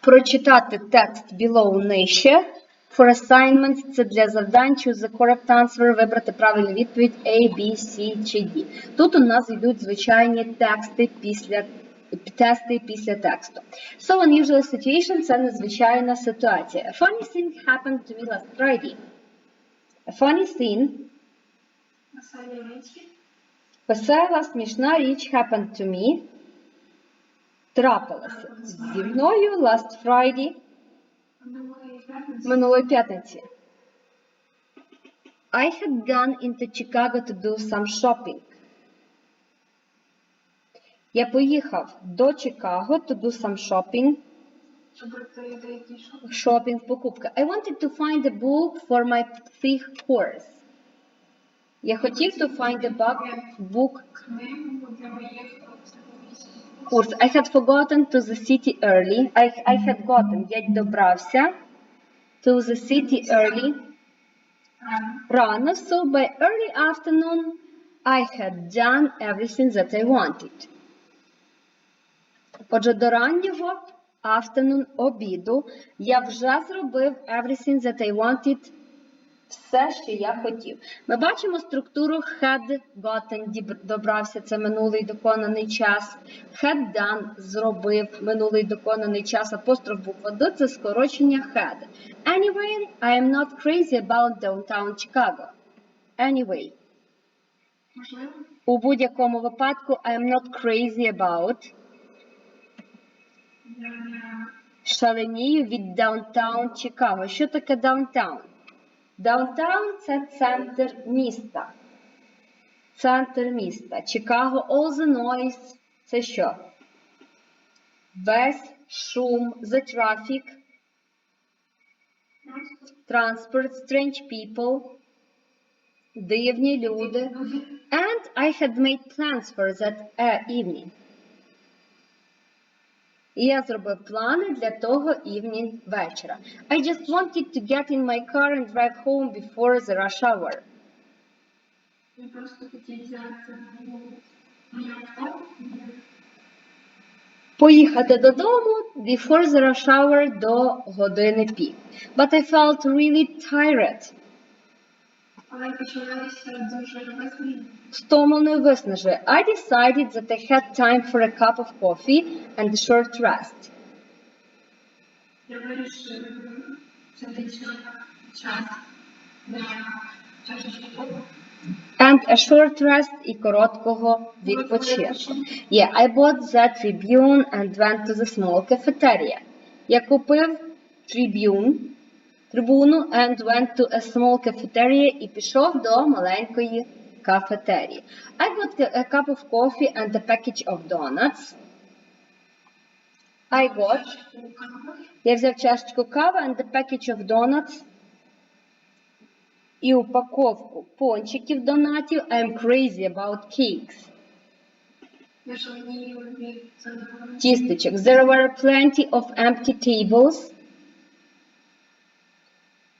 прочитати текст below нижче. For assignments це для завдань choose the correct answer, вибрати правильну відповідь A, B, C чи D. Тут у нас йдуть звичайні тексти після тести після тексту. So unusual situation – це незвичайна ситуація. A funny thing happened to me last Friday. A funny thing Весела, смішна річ happened to me. Трапилася зі мною last Friday минулої п'ятниці. I had gone into Chicago to do some shopping. Я поїхав до Чикаго to do some shopping. Shopping, покупка. I wanted to find a book for my thick horse. Я хотів to find a book, book course. I had forgotten to the city early. I, I had gotten, я добрався to the city early. Рано, so by early afternoon I had done everything that I wanted. Отже, до раннього afternoon, обіду, я вже зробив everything that I wanted, все, що я хотів. Ми бачимо структуру had gotten, добрався, це минулий доконаний час. Had done, зробив, минулий доконаний час, апостроф буква D – це скорочення had. Anyway, I am not crazy about downtown Chicago. Anyway, у будь-якому випадку I am not crazy about шаленію від downtown Чикаго. Що таке downtown? Downtown – це центр міста. Центр міста. Чикаго, all the noise – це що? Весь шум, the traffic, transport, strange people, дивні люди. And I had made plans for that uh, evening. І я зробив плани для того evening вечора. I just wanted to get in my car and drive home before the rush hour. Я просто хотів взяти. Поїхати додому before the rush hour до години пік. But I felt really tired. Але почувалися дуже виснажує. I decided that I had time for a cup of coffee and a short rest. Я вирішив взяти час для чашечки кофе. And a short rest і короткого відпочинку. Yeah, I bought the Tribune and went to the small cafeteria. Я купив Tribune, трибуну and went to a small cafeteria і пішов до маленької кафетерії. I got a cup of coffee and a package of donuts. I got, я взяв чашечку кави and a package of donuts і упаковку пончиків донатів. I'm crazy about cakes. Я шаленію від задоволення. Тістечок. There were plenty of empty tables.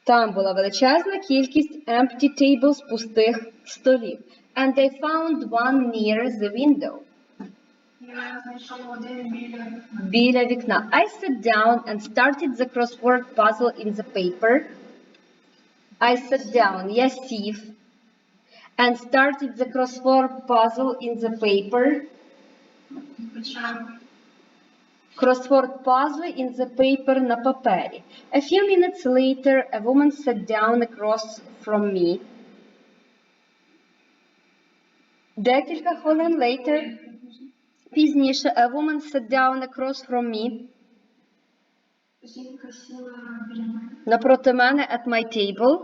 Там була величезна кількість empty tables, пустих столів. And I found one near the window. Я знайшов один біля Біля вікна. I sat down and started the crossword puzzle in the paper. I sat down. Я сів. And started the crossword puzzle in the paper. почав Crossword puzzle in the paper на папері. A few minutes later, a woman sat down across from me. Декілька хвилин later, пізніше, a woman sat down across from me. жінка сіла біля мене Напроти мене at my table.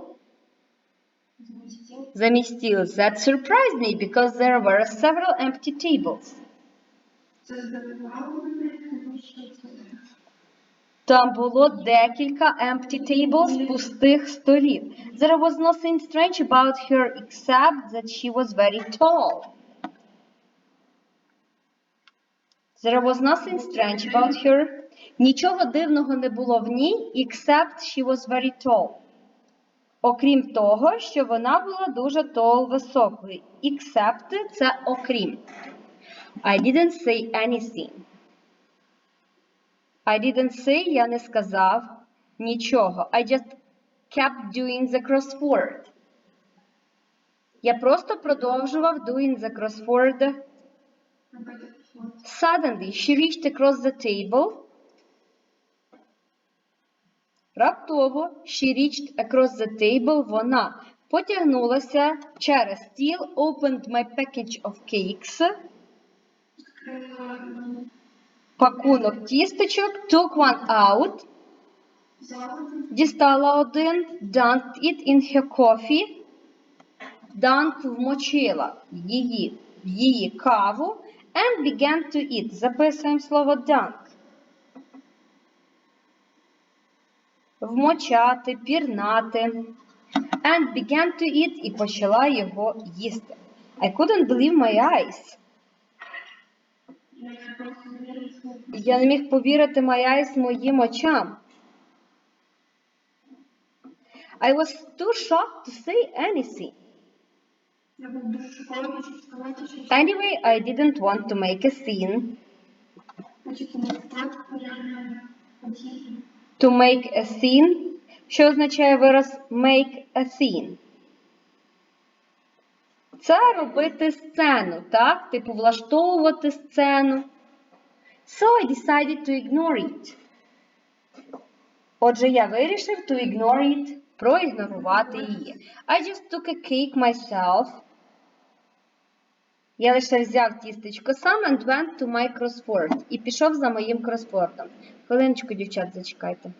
за стіл. Замість стіл. That surprised me because there were several empty tables. Там було декілька empty tables, пустих столів. There was nothing strange about her except that she was very tall. There was nothing strange about her. Нічого дивного не було в ній, except she was very tall. Окрім того, що вона була дуже tall, високою. Except – це окрім. I didn't say anything. I didn't say, я не сказав нічого. I just kept doing the crossword. Я просто продовжував doing the crossword. Suddenly, she reached across the table. Раптово, she reached across the table, вона потягнулася через стіл, opened my package of cakes, ну, пакунок тістечок, took one out, дістала один, dunked it in her coffee, dunk вмочила її в її каву, and began to eat. Записуємо слово dunk. Вмочати, пірнати. And began to eat і почала його їсти. I couldn't believe my eyes. Я не міг повірити my моїм очам. I was too shocked to say anything. Я був дуже шокований, щоб сказати, що Anyway, I didn't want to make a scene. To make a scene, що означає вираз make a scene. Це робити сцену, так? Типу влаштовувати сцену. So I decided to ignore it. Отже, я вирішив to ignore it, проігнорувати її. I just took a cake myself. Я лише взяв тістечко сам and went to my crossword. І пішов за моїм кросвордом. Хвилиночку, дівчат, зачекайте.